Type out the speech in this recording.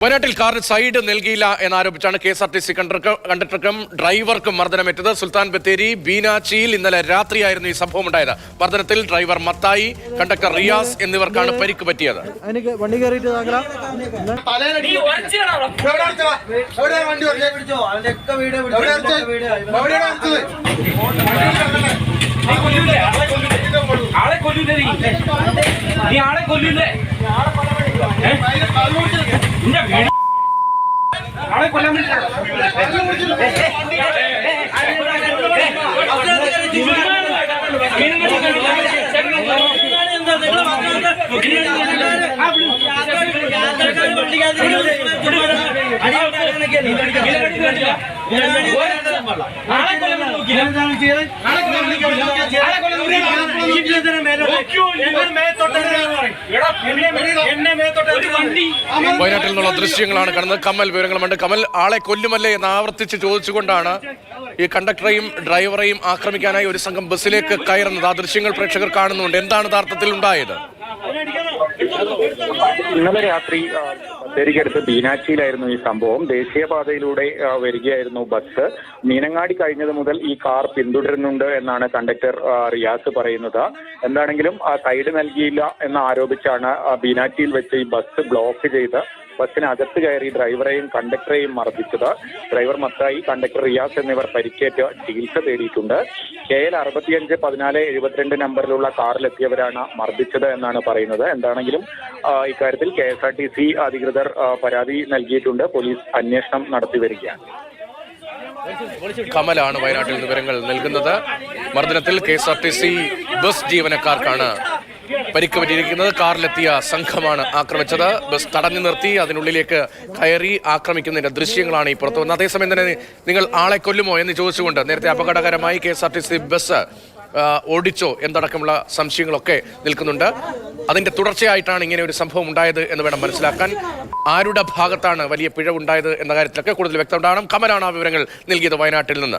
വയനാട്ടിൽ കാറിന് സൈഡ് നൽകിയില്ല എന്നാരോപിച്ചാണ് K S R T C കണ്ടക്ടർക്കും ഡ്രൈവർക്കും മർദ്ദനമേറ്റത്. സുൽത്താൻ ബത്തേരി ബീനാച്ചിയിൽ ഇന്നലെ രാത്രിയായിരുന്നു ഈ സംഭവം ഉണ്ടായത് മർദ്ദനത്തിൽ ഡ്രൈവർ മത്തായി കണ്ടക്ടർ റിയാസ് എന്നിവർക്കാണ് പരിക്ക് പറ്റിയത്? ആളെ കൊല്ലൂലേ? നീ ആളെ കൊല്ലൂലേ? ಗಿಡ വയനാട്ടിൽ നിന്നുള്ള ദൃശ്യങ്ങളാണ് കാണുന്നത് കമൽ വിവരങ്ങളുമുണ്ട് കമൽ ആളെ കൊല്ലുമല്ലേ എന്ന് ആവർത്തിച്ച് ചോദിച്ചുകൊണ്ടാണ് ഈ കണ്ടക്ടറെയും ഡ്രൈവറെയും ആക്രമിക്കാനായി ഒരു സംഘം ബസ്സിലേക്ക് കയറുന്നത്. ആ ദൃശ്യങ്ങൾ പ്രേക്ഷകർ കാണുന്നുണ്ട്. എന്താണ് യഥാർത്ഥത്തിൽ ഉണ്ടായത്? ഇന്നലെ രാത്രി ബത്തേരിക്കടുത്ത് ബീനാച്ചിയിലായിരുന്നു ഈ സംഭവം. ദേശീയപാതയിലൂടെ വരികയായിരുന്നു ബസ് മീനങ്ങാടി കഴിഞ്ഞത് മുതൽ ഈ കാർ പിന്തുടരുന്നുണ്ട് എന്നാണ് കണ്ടക്ടർ റിയാസ് പറയുന്നത്. എന്താണെങ്കിലും സൈഡ് നൽകിയില്ല എന്ന് ആരോപിച്ചാണ് ബീനാച്ചിയിൽ വെച്ച് ഈ ബസ് ബ്ലോക്ക് ചെയ്ത് ബസ്സിനകത്ത് കയറി ഡ്രൈവറെയും കണ്ടക്ടറെയും മർദ്ദിച്ചത്. ഡ്രൈവർ മത്തായി കണ്ടക്ടർ റിയാസ് എന്നിവർ പരിക്കേറ്റ് ചികിത്സ തേടിയിട്ടുണ്ട്. കെ എൽ അറുപത്തിയഞ്ച് പതിനാല് എഴുപത്തിരണ്ട് നമ്പറിലുള്ള കാറിലെത്തിയവരാണ് മർദ്ദിച്ചത് എന്നാണ് പറയുന്നത്. എന്താണെങ്കിലും ഇക്കാര്യത്തിൽ K S R T C അധികൃതർ പരാതി നൽകിയിട്ടുണ്ട്. പോലീസ് അന്വേഷണം നടത്തി വരികയാണ്. കമലാണ് വയനാട്ടിൽ വിവരങ്ങൾ നൽകുന്നത്. മർദ്ദനത്തിൽ K S R T C bus ജീവനക്കാർക്കാണ് പരിക്ക് പറ്റിയിരിക്കുന്നത് കാറിലെത്തിയ സംഘമാണ് ആക്രമിച്ചത്. ബസ് തടഞ്ഞു നിർത്തി അതിനുള്ളിലേക്ക് കയറി ആക്രമിക്കുന്നതിന്റെ ദൃശ്യങ്ങളാണ് ഈ പുറത്തു വന്നത്. അതേസമയം തന്നെ നിങ്ങൾ ആളെ കൊല്ലുമോ എന്ന് ചോദിച്ചുകൊണ്ട് നേരത്തെ അപകടകരമായി K S R T C bus ഓടിച്ചോ എന്നടക്കമുള്ള സംശയങ്ങളൊക്കെ നിൽക്കുന്നുണ്ട്. അതിന്റെ തുടർച്ചയായിട്ടാണ് ഇങ്ങനെ ഒരു സംഭവം ഉണ്ടായത് എന്ന് വേണം മനസ്സിലാക്കാൻ. ആരുടെ ഭാഗത്താണ് വലിയ പിഴവുണ്ടായത് എന്ന കാര്യത്തിലൊക്കെ കൂടുതൽ വ്യക്തം ഉണ്ടാകണം. കമലാണ് ആ വിവരങ്ങൾ നൽകിയത് വയനാട്ടിൽ നിന്ന്.